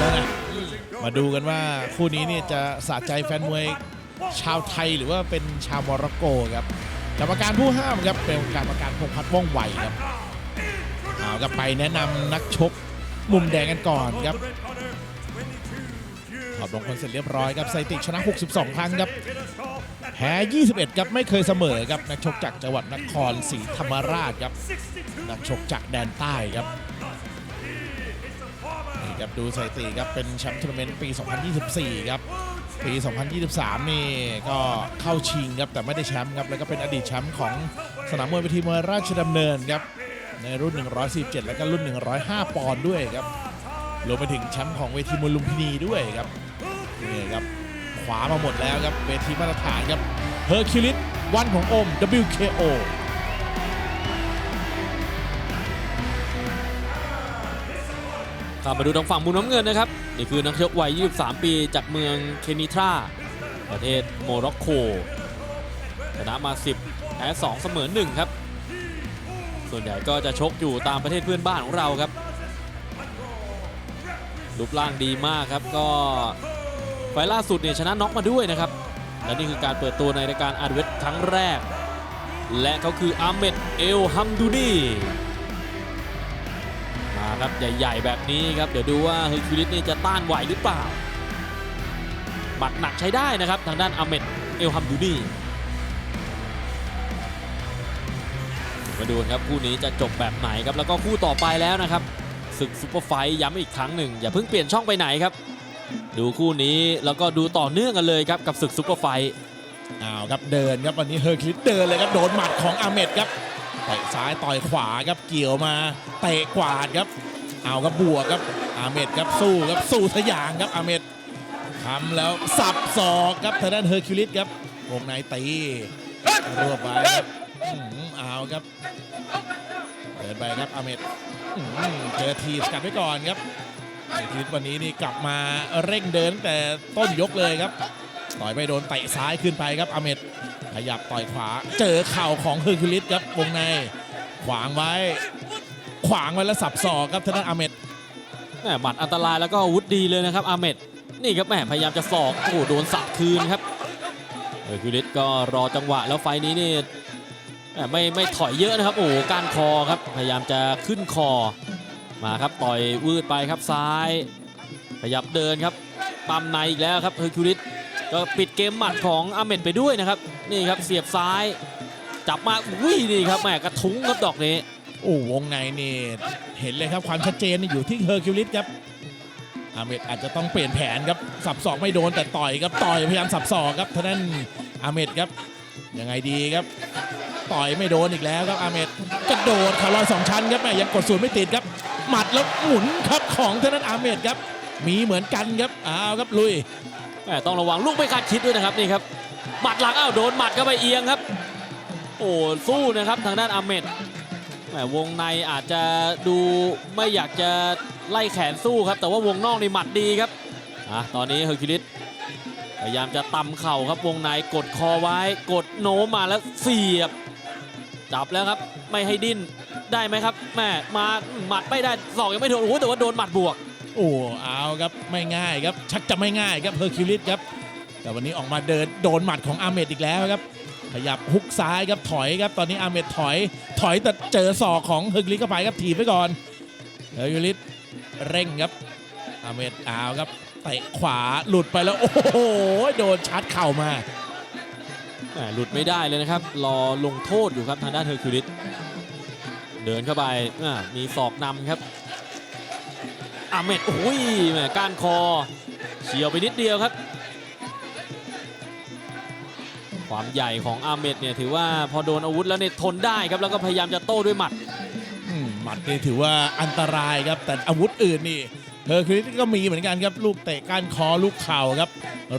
แล้วนะมาดูกันว่าคู่นี้เนี่ยจะสะใจแฟนมวยชาวไทยหรือว่าเป็นชาวโมร็อกโกครับกรรมการผู้ห้ามครับเป็นกรรมการพงพัฒน์ว่องไวครับเอาครับไปแนะนำนักชกมุมแดงกันก่อนครับถอดลงคนเสร็จเรียบร้อยครับไซติกชนะ 62 ครั้งครับแพ้ 21 ครับ ไม่เคยเสมอครับ นักชกจากจังหวัดนครศรีธรรมราชครับ นักชกจากแดนใต้ครับ นี่ครับดูสถิติครับเป็นแชมป์ทัวร์นาเมนต์ปี 2024 ครับ ปี 2023 นี่ก็เข้าชิงครับแต่ไม่ได้แชมป์ครับ แล้วก็เป็นอดีตแชมป์ของสนามมวยเวทีมวยราชดำเนินครับ ในรุ่น 147 แล้วก็รุ่น 105 ปอนด์ด้วยครับรวมไปถึงแชมป์ของเวทีมวยลุมพินีด้วยครับนี่ครับขวามาหมดแล้วครับเวทีมาตรฐานครับเฮอร์คิวลิสวันของอม WKO ข้ามมาดูทางฝั่งมุมน้ำเงินนะครับ นี่คือนักชกวัย 23 ปี จากเมืองเคนิทรา ประเทศโมร็อกโกชนะมา 10 แพ้ 2 เสมอ 1 ครับ ส่วนใหญ่ก็จะชกอยู่ตามประเทศเพื่อนบ้านของเราครับ รูปร่างดีมากครับ ก็ไฟล่าสุดเนี่ยชนะน็อกมาด้วยนะครับ และนี่คือการเปิดตัวในรายการอาร์เวทครั้งแรก และเขาคืออาเมดเอลฮัมดูนี ครับใหญ่ๆแบบนี้ครับเดี๋ยวดูว่าเฮอร์คิวลิสนี่จะต้านไหวหรือเปล่าหมัดหนักใช้ได้นะครับทางด้านอาเมดเอลฮัมดูนีมาดูครับคู่นี้จะจบแบบไหนครับแล้วก็คู่ต่อไปแล้วนะครับศึกซุปเปอร์ไฟท์ย้ำอีกครั้งหนึ่งอย่าเพิ่งเปลี่ยนช่องไปไหนครับ ดูคู่นี้แล้วก็ดูต่อเนื่องกันเลยครับกับศึกซุปเปอร์ไฟท์อ้าวครับเดินครับวันนี้เฮอร์คิวลิสเดินเลยครับโดนหมัดของอาเมดครับเตะซ้ายต่อยขวาครับเกี่ยวมาเตะกวาดครับ เอาครับบวกครับอาเมดครับสู้ครับสู้ทะยางครับอาเมดทำแล้วสับศอกครับทางด้านเฮอร์คิวลิสครับวงในตีรวบไปครับอื้อหือเอาครับเดินไปครับอาเมดเจอทีสกัดไว้ก่อนครับเฮอร์คิวลิสวันนี้นี่กลับมาเร่งเดินแต่ต้นยกเลยครับ ต่อยไม่โดนเตะซ้ายขึ้นไปครับอาเมดขยับต่อยขวา เจอเข่าของเฮอร์คิวลิสครับวงในขวางไว้ ขวางไว้แล้วสับศอกครับทางด้านอาเมดแหม่หมัดอันตรายแล้วก็อาวุธดีเลยนะครับอาเมดนี่ครับแหม่พยายามจะสอกโอ้โหโดนสับคืนครับเออคิวลิสก็รอจังหวะแล้วไฟนี้นี่แหม่ไม่ไม่ถอยเยอะนะครับโอ้ก้านคอครับพยายามจะขึ้นคอมาครับต่อยวืดไปครับซ้ายขยับเดินครับปั๊มในอีกแล้วครับเฮอร์คิวลิสก็ปิดเกมหมัดของอาเมดไปด้วยนะครับนี่ครับเสียบซ้าย จับมาอุ้ยนี่ครับแหม่กระทุ้งครับดอกนี้ โอ้วงในนี่เห็นเลยครับความชัดเจนอยู่ที่เฮอร์คิวลิสครับอาเมดอาจจะต้องเปลี่ยนแผนครับสับศอกไม่โดนแต่ต่อยครับต่อยพยายามสับศอกครับท่านั้นอาเมดครับยังไงดีครับต่อยไม่โดนอีกแล้วครับอาเมดกระโดดขาลอยสองชั้นครับแม่ยังกดศูนย์ไม่ติดครับ หมัดแล้วหมุนครับของท่านั้นอาเมดครับ มีเหมือนกันครับอ้าวครับลุยแหม่ต้องระวังลูกไม่คาดคิดด้วยนะครับนี่ครับหมัดหลังอ้าวโดนหมัดเข้าไปเอียงครับ โอ้สู้นะครับทางด้านอาเมด วงในอาจจะดูไม่อยากจะไล่แขนสู้ครับ แต่ว่าวงนอกนี่หมัดดีครับอะตอนนี้เฮอร์คิวลิสพยายามจะตำเข่าครับวงในกดคอไว้ กดโน้มมาแล้วเสียบ จับแล้วครับไม่ให้ดิ้นได้ไหมครับแม่มาหมัดไม่ได้สอกยังไม่โดนโอ้แต่ว่าโดนหมัดบวก โอ้เอาครับไม่ง่ายครับชักจะไม่ง่ายครับเฮอร์คิวลิสครับแต่วันนี้ออกมาเดินโดนหมัดของอาเมดอีกแล้วครับ ขยับฮุกซ้ายครับถอยครับตอนนี้อาเมดถอย ถอยแต่เจอศอกของเฮอร์คิวลิสเข้าไปครับถีบไว้ก่อนเฮอร์คิวลิสเร่งครับอาเมดเอาวครับเตะขวาหลุดไปแล้ว โอ้โหโดนชาร์จเข่ามาหลุดไม่ได้เลยนะครับ รอลงโทษอยู่ครับทางด้านเฮอร์คิวลิสเดินเข้าไปมีศอกนำครับอาเมดโอ้ยแหม่ก้านคอเฉียวไปนิดเดียวครับ ความใหญ่ของอาเมดเนี่ยถือว่าพอโดนอาวุธแล้วเนี่ยทนได้ครับแล้วก็พยายามจะโต้ด้วยหมัดอืมหมัดนี่ถือว่าอันตรายครับ แต่อาวุธอื่นนี่เฮอร์คิวลิสก็มีเหมือนกันครับ ลูกเตะก้านคอลูกเข่าครับ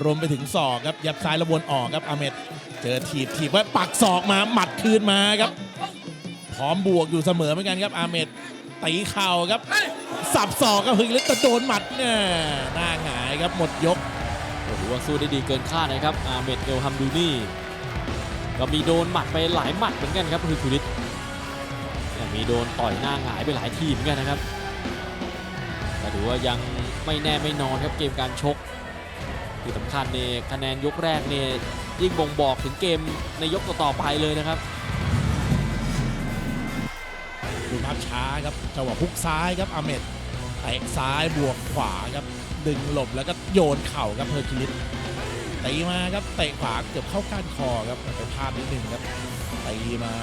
รวมไปถึงศอกครับยับซ้ายแล้วนออกครับอาเมดเจอถีบถีบไว้ปักศอกมาหมัดคืนมาครับพร้อมบวกอยู่เสมอเหมือนกันครับอาเมดตีเข่าครับ สับศอกครับฮึงเล็กแต่โดนหมัดเนี่ยหน้าหงายครับหมดยก อว่าสู้ได้ดีเกินคาดนะครับ อาเมดเอลฮัมดูนี่ ก็มีโดนหมัดไปหลายหมัดเหมือนกันครับคือคุริสมีโดนต่อยหน้าหงายไปหลายทีเหมือนกันนะครับแต่ถือว่ายังไม่แน่ไม่นอนครับเกมการชกที่สำคัญเนี่ยคะแนนยกแรกเนี่ยยิ่งบ่งบอกถึงเกมในยกต่อไปเลยนะครับดูภาพช้าครับจังหวะพุกซ้ายครับอาเมดเตะซ้ายบวกขวาครับ ดึงหลบแล้วก็โยนเข่าครับเฮอร์คิลิสตีมาครับเตะขวาเกือบเข้าก้านคอครับไปพลาดนิดนึงครับตีมา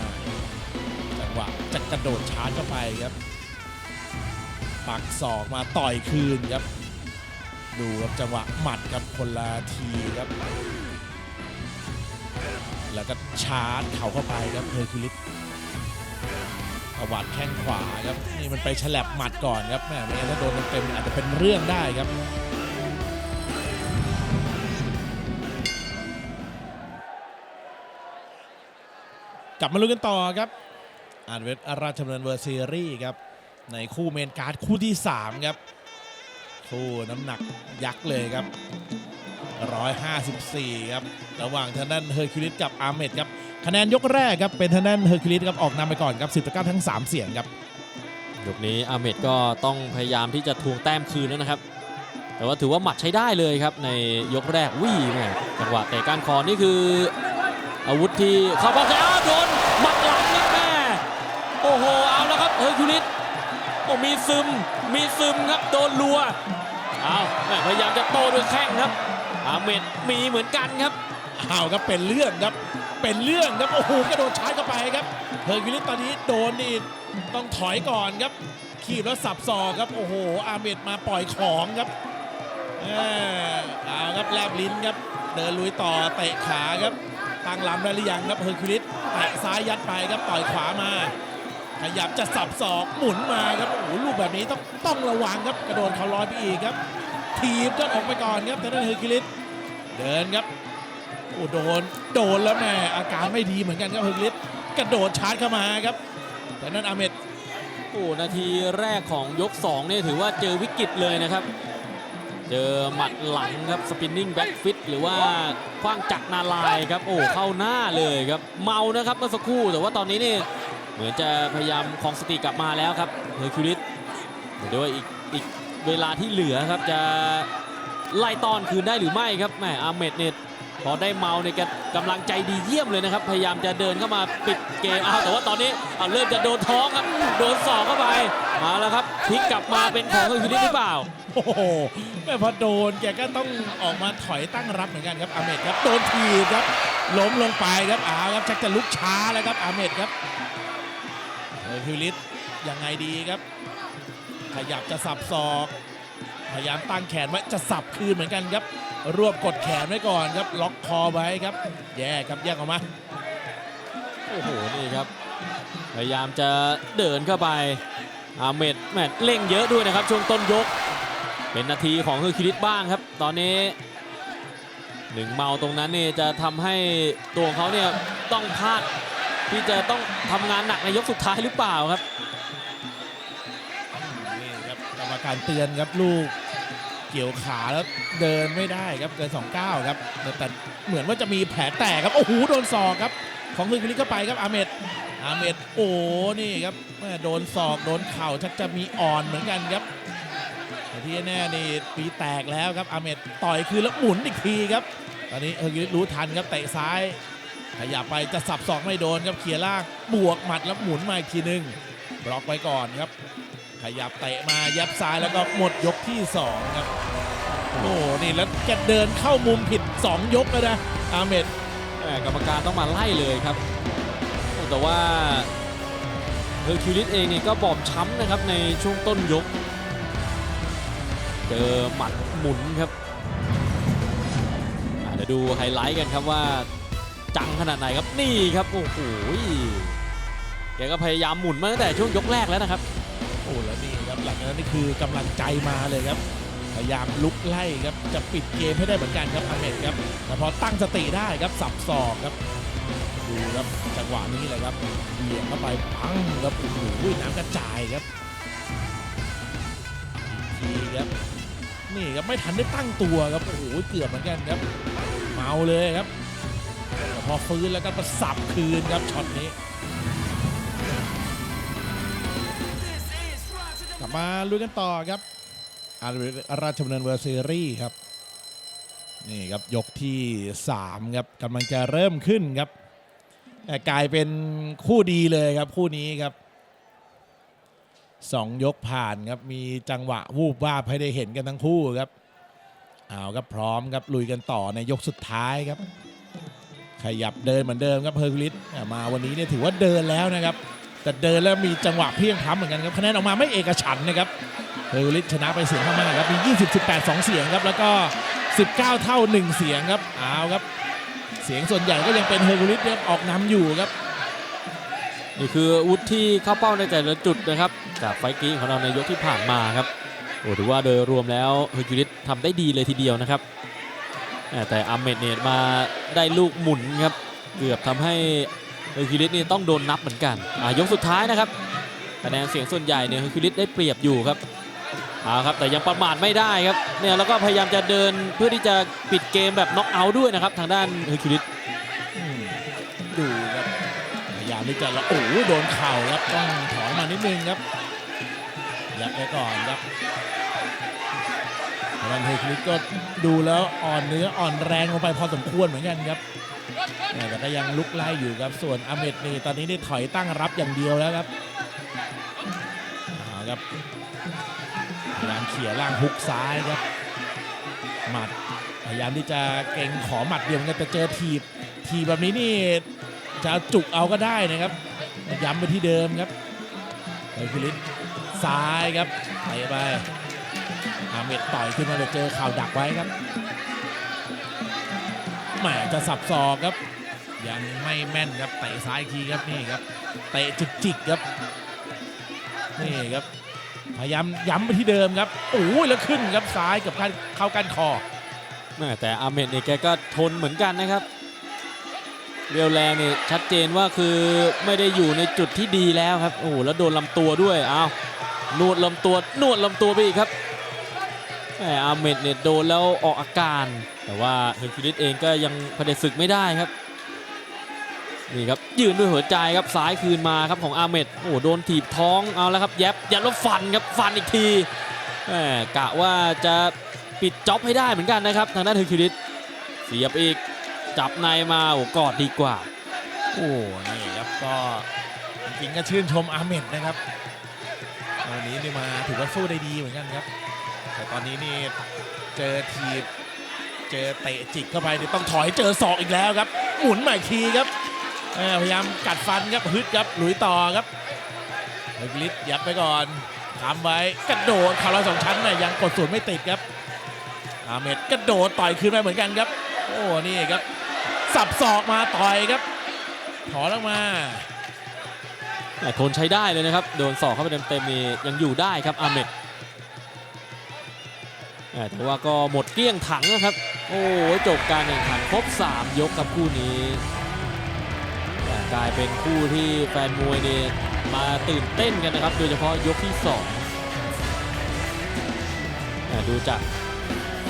จังหวะจะกระโดดชาร์จเข้าไปครับปักศอกมาต่อยคืนครับ ดูครับจังหวะหมัดครับคนละทีครับ แล้วก็ชาร์จเข่าเข้าไปครับเฮอร์คิลิส วัติแข้งขวาครับนี่มันไปฉลับหมัดก่อนครับแม่ไม่งั้นถ้าโดนเต็มๆอาจจะเป็นเรื่องได้ครับกลับมาลุ้นกันต่อครับอ่านเวทราชดำเนินเวอร์ซีรีส์ครับในคู่เมนการ์ดคู่ที่ 3 ครับ คู่น้ำหนักยักษ์เลยครับ 154 ครับ ระหว่างทางด้านเฮอร์คิวลิสกับอาร์เมดครับ คะแนนยกแรกครับเป็นทางด้านเฮอร์คิวลิสครับออกนำไปก่อนครับ10ต่อ9ทั้ง 3 เสียงครับยกนี้อาเมดก็ต้องพยายามที่จะทวงแต้มคืนแล้วนะครับ แต่ว่าถือว่าหมัดใช้ได้เลยครับในยกแรกวิ่แม่จังหวะเตะก้านคอนี่คือ อาวุธที่เข้าป้องกันอ้าวโดนหมัดหลังครับแม่โอ้โหเอาแล้วครับเฮอร์คิวลิสโอ้มีซึมมีซึมครับโดนรัวเอาแม่พยายามจะโตด้วยแข้งครับอาเมดมีเหมือนกันครับอ้าวครับเป็นเรื่องครับ เป็นเรื่องครับโอ้โหกระโดดชาร์จเข้าไปครับเฮอร์คิวลิสตอนนี้โดนนี่ต้องถอยก่อนครับขีบแล้วสับศอกครับโอ้โหอาร์เมดมาปล่อยของครับเออเอาครับแลบลิ้นครับเดินลุยต่อเตะขาครับตั้งลำได้หรือยังครับเฮอร์คิวลิสเตะซ้ายยัดไปครับต่อยขวามา ขยับจะสับศอกหมุนมาครับโอ้โหลูกแบบนี้ต้องต้องระวังครับกระโดดเขาลอยไปอีกครับ ทีบก็ออกไปก่อนครับแต่นั้นเฮอร์คิวลิสเดินครับ โอ้โดน โดนแล้วแม่อาการไม่ดีเหมือนกันครับเฮอร์คิวลิสกระโดดชาร์จเข้ามาครับ แต่นั้นอาเมดโอ้นาทีแรกของยก2เนี่ยถือว่าเจอวิกฤตเลยนะครับ เจอหมัดหลังครับสปินนิ่งแบ็กฟิตหรือว่าคว้างจักรนาลายครับ โอ้เข้าหน้าเลยครับ เมานะครับเมื่อสักครู่แต่ว่าตอนนี้นี่เหมือนจะพยายามคลองสติกลับมาแล้วครับเฮอร์คิวลิสเดี๋ยวอีกอีกเวลาที่เหลือครับจะไล่ตอนคืนได้หรือไม่ครับแหมอาเมดเนี่ย พอได้เมาเนี่ยแกกำลังใจดีเยี่ยมเลยนะครับ พยายามจะเดินเข้ามาปิดเกมอ้าวแต่ว่าตอนนี้เอาเริ่มจะโดนท้องครับ โดนสอกเข้าไป มาแล้วครับพลิกกลับมาเป็นของอร์คิวลิสหรือเปล่า โอ้โหแม่พอโดนแกก็ต้องออกมาถอยตั้งรับเหมือนกันครับอาเมดครับโดนทีครับล้มลงไปครับอ้าวครับชักจะลุกช้าแล้วครับอาเมดครับคิวลิสยังไงดีครับ ขยับจะสับศอก พยายามตั้งแขนไว้จะสับคืนเหมือนกันครับ รวบกดแขนไว้ก่อนครับ ล็อกคอไว้ครับ แยกครับแยกออกมา โอ้โห นี่ครับ พยายามจะเดินเข้าไป อาเมดแมตเร่งเยอะด้วยนะครับ ช่วงต้นยก เป็นนาทีของเฮอร์คิวลิสบ้างครับ ตอนนี้หนึ่งเมาตรงนั้นเนี่ยจะทำให้ตัวของเขาเนี่ยต้องพลาดที่จะต้องทำงานหนักในยกสุดท้ายหรือเปล่าครับนี่ครับกรรมการเตือนครับลูก เกี่ยวขาแล้วเดินไม่ได้ครับเกิน2ก้าครับแต่เหมือนว่าจะมีแผลแตกครับโอ้โหโดนศอกครับ ของคืนคลิกเข้าไปครับอาเมดอาเมดโอ้นี่ครับโดนศอกโดนเข่าชักจะมีอ่อนเหมือนกันครับที่แน่นี่ปีแตกแล้วครับอาเมดต่อยคืนแล้วหมุนอีกทีครับ ตอนนี้เฮอร์กิลิสรู้ทันครับเตะซ้ายขยับไปจะสับศอกไม่โดนครับเขี่ยล่างบวกหมัดแล้วหมุนมาอีกทีหนึงบล็อกไว้ก่อนครับ ขยับเตะมายับซ้ายแล้วก็หมดยกที่ 2 ครับ โอ้นี่แล้วแกเดินเข้ามุมผิด 2 ยกแล้วนะ อาเมดกรรมการต้องมาไล่เลยครับ แต่ว่าเฮอร์คิวลิสเองเนี่ก็บอบช้ำนะครับในช่วงต้นยก เจอหมัดหมุนครับอะเดี๋ยวดูไฮไลท์กันครับว่าจังขนาดไหนครับนี่ครับ โอ้โหแกก็พยายามหมุนมาตั้งแต่ช่วงยกแรกแล้วนะครับ อ้แล้วนี่ครับหลังจากนั้นนี่คือกำลังใจมาเลยครับ พยายามลุกไล่ครับจะปิดเกมให้ได้เหมือนกันครับอาเมดครับแต่พอตั้งสติได้ครับสับศอกครับดูครับจังหวะนี้เลยครับเหวี่ยงเข้าไปปังครับโอ้โหน้ำกระจายครับอีกทีครับนี่ครับไม่ทันได้ตั้งตัวครับโอ้โหเกือบเหมือนกันครับ เมาเลยครับแต่พอฟื้นแล้วก็มาสับคืนครับช็อตนี้ มาลุยกันต่อครับอาราชดำเนินเวอร์ซีรีส์ครับนี่ครับยกที่ 3 ครับกำลังจะเริ่มขึ้นครับแต่กลายเป็นคู่ดีเลยครับคู่นี้ครับสองยกผ่านครับมีจังหวะวูบวาบให้ได้เห็นกันทั้งคู่ครับเอาครับพร้อมครับลุยกันต่อในยกสุดท้ายครับ ขยับเดินเหมือนเดิมครับเฮอร์คิลิสมาวันนี้เนี่ยถือว่าเดินแล้วนะครับ แต่เดินแล้วมีจังหวะเพียงพ้ำเหมือนกันครับคะแนนออกมาไม่เอกฉันนะครับเฮอร์คิวลิสชนะไปเสียงข้างมากครับมี 20 18 2 เสียงครับแล้วก็ 19 เท่า 1 เสียงครับเอาครับ เสียงส่วนใหญ่ก็ยังเป็นเฮอร์คิวลิสครับออกนำอยู่ครับ นี่คืออาวุธที่เข้าเป้าในแต่ละจุดนะครับ จากไฟกี้ของเราในยกที่ผ่านมาครับโอ้ถือว่าโดยรวมแล้วเฮอร์คิวลิสทำได้ดีเลยทีเดียวนะครับแต่อาเมดเนี่ยมาได้ลูกหมุนครับเกือบทำให้ เฮอร์คิวลิสนี่ต้องโดนนับเหมือนกันยกสุดท้ายนะครับคะแนนเสียงส่วนใหญ่เนี่ยเฮอร์คิวลิสได้เปรียบอยู่ครับเอาครับแต่ยังประมาทไม่ได้ครับเนี่ยแล้วก็พยายามจะเดินเพื่อที่จะปิดเกมแบบน็อกเอาท์ด้วยนะครับ ทางด้านเฮอร์คิวลิสดูครับพยายามที่จะละโอ้โหโดนเข่าครับต้องถอยมานิดนึงครับยัดไปก่อนครับรันเฮอร์คิวลิสก็ดูแล้วอ่อนเนื้ออ่อนแรงลงไปพอสมควรเหมือนกันครับ แต่ก็ยังลุกไล่อยู่ครับส่วนอเมดนี่ตอนนี้ได้ถอยตั้งรับอย่างเดียวแล้วครับครับพยายามเขี่ยล่างฮุกซ้ายครับหมัดพยายามที่จะเก่งขอหมัดเดียวกันแต่เจอทีบทีแบบนี้นี่จะจุกเอาก็ได้นะครับย้ำไปที่เดิมครับเฮอร์คิวลิสซ้ายครับไปไปอาเมดต่อยขึ้นมาแต่เจอเข่าวดักไว้ครับแหมจะสับศอกครับ ยังไม่แม่นครับเตะซ้ายทีครับนี่ครับเตะจุกจิกครับนี่ครับพยายามย้ำไปที่เดิมครับโอ้ยแล้วขึ้นครับซ้ายกับเข้ากันคอแม่แต่อาเมดเนี่ยแกก็ทนเหมือนกันนะครับเรียวแรงเนี่ยชัดเจนว่าคือไม่ได้อยู่ในจุดที่ดีแล้วครับโอ้โหแล้วโดนลำตัวด้วยอ้าวนวดลำตัวนวดลำตัวไปอีกครับแม่อาเมดเนี่ยโดนแล้วออกอาการ แต่ว่าเฮอร์คิวลิสเองก็ยังเผด็จศึกไม่ได้ครับ นี่ครับยืนด้วยหัวใจครับซ้ายคืนมาครับของอาร์เมดโอ้โหโดนถีบท้องเอาแล้วครับแยบยัดแล้วฟันครับฟันอีกทีแหมกะว่าจะปิดจ็อบให้ได้เหมือนกันนะครับ ทางด้านเฮอร์คิวลิสเสียบอีกจับในมาโอ้กอดดีกว่า โอ้นี่ครับก็จริงก็ชื่นชมอาร์เมดนะครับวันนี้นี่มาถือว่าสู้ได้ดีเหมือนกันครับ แต่ตอนนี้นี่เจอทีบเจอเตะจิกเข้าไปนี่ต้องถอยเจอศอกอีกแล้วครับ หมุนใหม่ทีครับ พยายามกัดฟันครับฮึดครับหลุยต่อครับเอร์คิวลิสยับไปก่อนทำไว้กระโดดข่าวลอยสองชั้นน่ยยังกดส่วนไม่ติดครับอาเมดกระโดดต่อยคืนไปเหมือนกันครับ โอ้นี่ครับ สับศอกมาต่อยครับ ถอนออกมาแต่ทนใช้ได้เลยนะครับ โดนสอกเข้าไปเต็มๆนี่ยังอยู่ได้ครับอาเมดแต่ว่าก็หมดเกลี้ยงถังนะครับ โอ้จบการแข่งขันครบ 3 ยกกับคู่นี้ กลายเป็นคู่ที่แฟนมวยเนี่ยมาตื่นเต้นกันนะครับ โดยเฉพาะยกที่2ดูจาก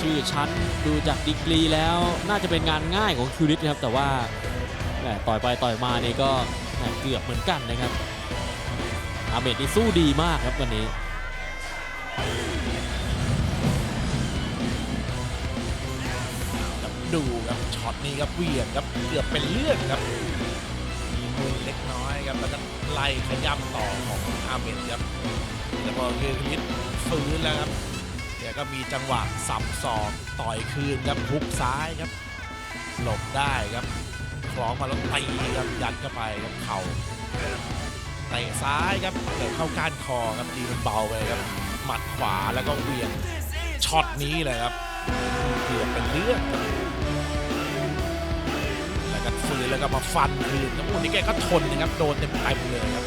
ชื่อชั้นดูจากดีกรีแล้วน่าจะเป็นงานง่ายของคิวริสครับ แต่ว่าต่อยไปต่อยมานี่ก็เกือบเหมือนกันนะครับ อาเมดนี่สู้ดีมากครับวันนี้ดูครับช็อตนี้ครับเวียงครับเกือบเป็นเลือดครับ มือเล็กน้อยครับแล้วก็ไล่ขย้ำต่อของอาเมดครับแต่พอคือคลิสฟื้นแล้วครับเดี๋ยวก็มีจังหวะสับศอกต่อยคืนครับพุกซ้ายครับ หลบได้ครับคล้องมาแล้วตีครับยัดเข้าไปครับเข่าเตะซ้ายครับเกิดเข้าก้านคอครับดีมันเบาไปครับหมัดขวาแล้วก็เวียงช็อตนี้เลยครับเกือบเป็นเลือดครับแล้วก็ ฟื้นแล้วก็มาฟันคืนครับโอ้นี่แกก็ทนนะครับโดนเต็มเต็มๆเลยครับ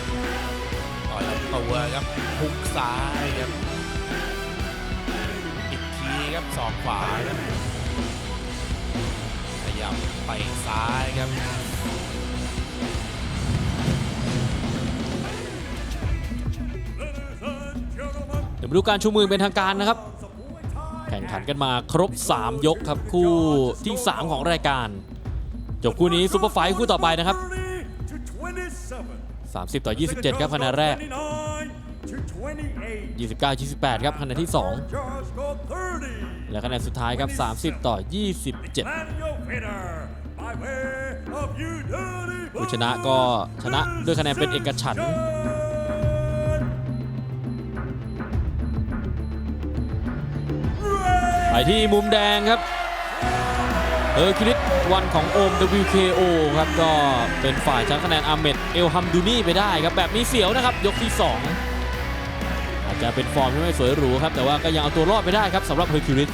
ต่อยลำตัวครับพุกซ้ายครับอีกทีครับสองขวาครับขยับไปซ้ายครับเดี๋ยวมาดูการชูมือเป็นทางการนะครับ แข่งขันกันมาครบ 3 ยกครับคู่ที่ 3 ของรายการ จบคู่นี้ซุปเปอร์ไฟท์คู่ต่อไปนะครับ 30 ต่อ 27 ครับคะแนนแรก 29 28 ครับคะแนนที่2 2และคะแนนสุดท้ายครับ 30 ต่อ 27 ผู้ชนะก็ชนะด้วยคะแนนเป็นเอกฉันท์ไปที่มุมแดงครับ เออร์คิริสวันของโอม WKO ครับก็เป็นฝ่ายชนะคะแนนอาเมดเอลฮัมดูนี่ไปได้ครับ แบบมีเสียวนะครับ ยกที่ 2 อาจจะเป็นฟอร์มที่ไม่สวยหรูครับ แต่ว่าก็ยังเอาตัวรอดไปได้ครับสำหรับเฮอร์คิวิส